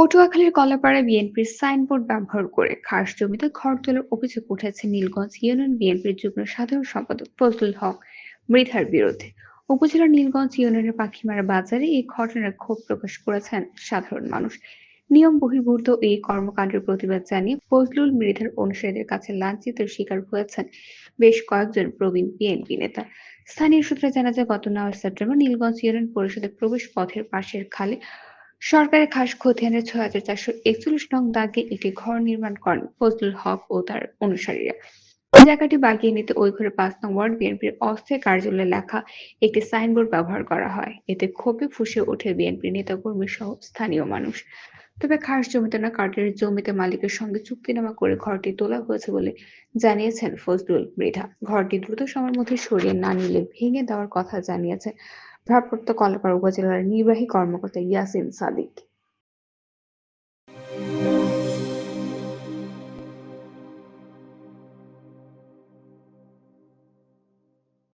পটুয়াখালীর কলাপাড়ায় বিএনপির সাইনবোর্ড ব্যবহার করে খাস জমিতে ঘর তোলার অভিযোগ উঠেছে নীলগঞ্জ ইউনিয়ন বিএনপির যুগ্ম সাধারণ সম্পাদক ফজলুল হক মৃধার বিরুদ্ধে। উপজেলার নীলগঞ্জ ইউনিয়নের পাখিমারা বাজারে এই ঘটনার ক্ষোভ প্রকাশ করেছেন সাধারণ মানুষ। নিয়ম বহির্ভূত এই কর্মকাণ্ডের প্রতিবাদ জানিয়ে ফজলুল মৃধার অনুসারীদের কাছে লাঞ্ছিত শিকার হয়েছেন বেশ কয়েকজন প্রবীণ বিএনপি নেতা। স্থানীয় সূত্রে জানা যায়, গত নয় সেপ্টেম্বর নীলগঞ্জ ইউনিয়ন পরিষদের প্রবেশ পথের পাশের খালে সরকারের খাস খতিয়ানের ছয় হাজার চারশো একচল্লিশ নং দাগে একটি ঘর নির্মাণ করেন ফজলুল হক ও তার অনুসারীরা। জায়গাটি বাগিয়ে নিতে ওই ঘরে পাঁচ নং ওয়ার্ড বিএনপির অস্থায়ী কার্যালয়ে লেখা একটি সাইনবোর্ড ব্যবহার করা হয়। এতে ক্ষোভে ফুসে ওঠে বিএনপি নেতাকর্মী সহ স্থানীয় মানুষ। তবে খাস জমিতে না কার্ডের জমিতে মালিকের সঙ্গে চুক্তিনামা করে ঘরটি তোলা হয়েছে বলে জানিয়েছেন ফজলুল মৃধা। ঘরটি দ্রুত সময়ের মধ্যে সরিয়ে না নিলে ভেঙে দেওয়ার কথা জানিয়েছেন ভারপ্রাপ্ত কলাপাড়া উপজেলার নির্বাহী কর্মকর্তা ইয়াসিন সাদিক।